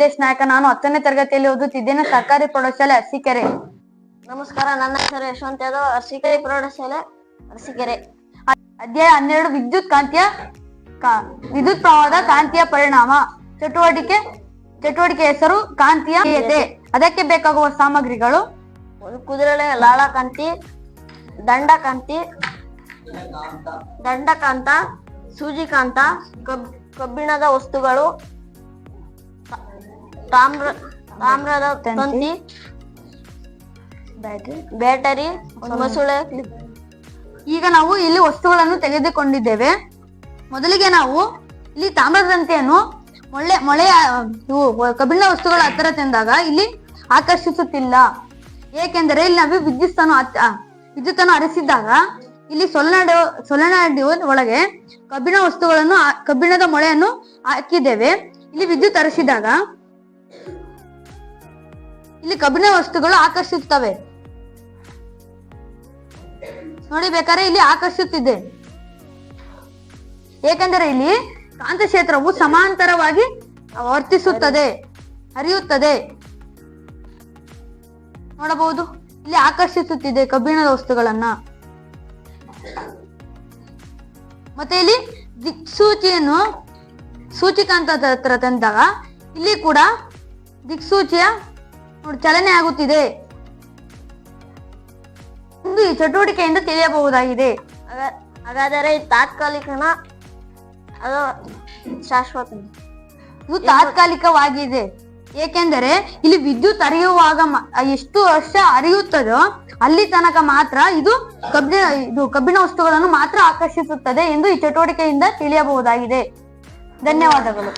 ಸಿದ್ದೇಶ್ ನಾಯಕ ನಾನು ಹತ್ತನೇ ತರಗತಿಯಲ್ಲಿ ಓದುತ್ತಿದ್ದೇನೆ. ಸರ್ಕಾರಿ ಪ್ರೌಢಶಾಲೆ ಅರಸೀಕೆರೆ. ನಮಸ್ಕಾರ. ನನ್ನ ಹೆಸರು ಯಶವಂತ ಯಾದವ್. ಅರಸೀಕೆರೆ ಪ್ರೌಢಶಾಲೆ ಅರಸೀಕೆರೆ. ಅಧ್ಯಾಯ ಹನ್ನೆರಡು, ವಿದ್ಯುತ್ ಕಾಂತಿಯ ವಿದ್ಯುತ್ ಪ್ರವಾಹದ ಕಾಂತಿಯ ಪರಿಣಾಮ. ಚಟುವಟಿಕೆ ಚಟುವಟಿಕೆ ಹೆಸರು ಕಾಂತಿಯ ಅದಕ್ಕೆ ಬೇಕಾಗುವ ಸಾಮಗ್ರಿಗಳು. ಕುದುರೆ ಲಾಳ ಕಾಂತಿ ಲಾಳಕಾಂತಿ ದಂಡಕಾಂತಿ ದಂಡಕಾಂತ, ಸೂಜಿಕಾಂತ, ಕಬ್, ಕಬ್ಬಿಣದ ವಸ್ತುಗಳು ತಾಮ್ರ ತಾಮ್ರದ ತಂತಿ. ಬ್ಯಾಟರಿ. ಮಸೂಳೆ. ಈಗ ನಾವು ಇಲ್ಲಿ ವಸ್ತುಗಳನ್ನು ತೆಗೆದುಕೊಂಡಿದ್ದೇವೆ. ಮೊದಲಿಗೆ ನಾವು ಇಲ್ಲಿ ತಾಮ್ರದ ತಂತಿಯನ್ನು ಮೊಳೆ ಮೊಳೆಯ ಇವು ಕಬ್ಬಿಣ ವಸ್ತುಗಳ ಹತ್ತಿರ ತಂದಾಗ ಇಲ್ಲಿ ಆಕರ್ಷಿಸುತ್ತಿಲ್ಲ. ಏಕೆಂದರೆ ಇಲ್ಲಿ ನಾವು ವಿದ್ಯುತ್ತನ್ನು ವಿದ್ಯುತ್ತನ್ನು ಹರಿಸಿದಾಗ ಇಲ್ಲಿ ಸೊಲನಾಡು ಸೊಲನಾಡಿ ಒಳಗೆ ಕಬ್ಬಿಣ ವಸ್ತುಗಳನ್ನು ಕಬ್ಬಿಣದ ಮೊಳೆಯನ್ನು ಹಾಕಿದ್ದೇವೆ. ಇಲ್ಲಿ ವಿದ್ಯುತ್ ಹರಿಸಿದಾಗ ಇಲ್ಲಿ ಕಬ್ಬಿಣ ವಸ್ತುಗಳು ಆಕರ್ಷಿಸುತ್ತವೆ. ನೋಡಿ ಬೇಕಾದ್ರೆ ಇಲ್ಲಿ ಆಕರ್ಷಿಸುತ್ತಿದೆ. ಏಕೆಂದರೆ ಇಲ್ಲಿ ಕಾಂತಕ್ಷೇತ್ರವು ಸಮಾಂತರವಾಗಿ ವರ್ತಿಸುತ್ತದೆ, ಹರಿಯುತ್ತದೆ. ನೋಡಬಹುದು, ಇಲ್ಲಿ ಆಕರ್ಷಿಸುತ್ತಿದೆ ಕಬ್ಬಿಣದ ವಸ್ತುಗಳನ್ನ. ಮತ್ತೆ ಇಲ್ಲಿ ದಿಕ್ಸೂಚಿಯನ್ನು ಸೂಚಿಕಾಂತದ ಹತ್ರ ತಂದಾಗ, ಇಲ್ಲಿ ಕೂಡ ದಿಕ್ಸೂಚಿಯ ನೋಡಿ ಚಲನೆ ಆಗುತ್ತಿದೆ. ಎಂದು ಈ ಚಟುವಟಿಕೆಯಿಂದ ತಿಳಿಯಬಹುದಾಗಿದೆ. ಹಾಗ- ಹಾಗಾದರೆ ತಾತ್ಕಾಲಿಕನ ಅದು ಶಾಶ್ವತ ಇದು ತಾತ್ಕಾಲಿಕವಾಗಿದೆ. ಏಕೆಂದರೆ ಇಲ್ಲಿ ವಿದ್ಯುತ್ ಅರಿಯುವಾಗ ಎಷ್ಟು ವರ್ಷ ಹರಿಯುತ್ತದೋ ಅಲ್ಲಿ ತನಕ ಮಾತ್ರ ಇದು ಕಬ್ಬಿಣ ಇದು ಕಬ್ಬಿಣ ವಸ್ತುಗಳನ್ನು ಮಾತ್ರ ಆಕರ್ಷಿಸುತ್ತದೆ ಎಂದು ಈ ಚಟುವಟಿಕೆಯಿಂದ ತಿಳಿಯಬಹುದಾಗಿದೆ. ಧನ್ಯವಾದಗಳು.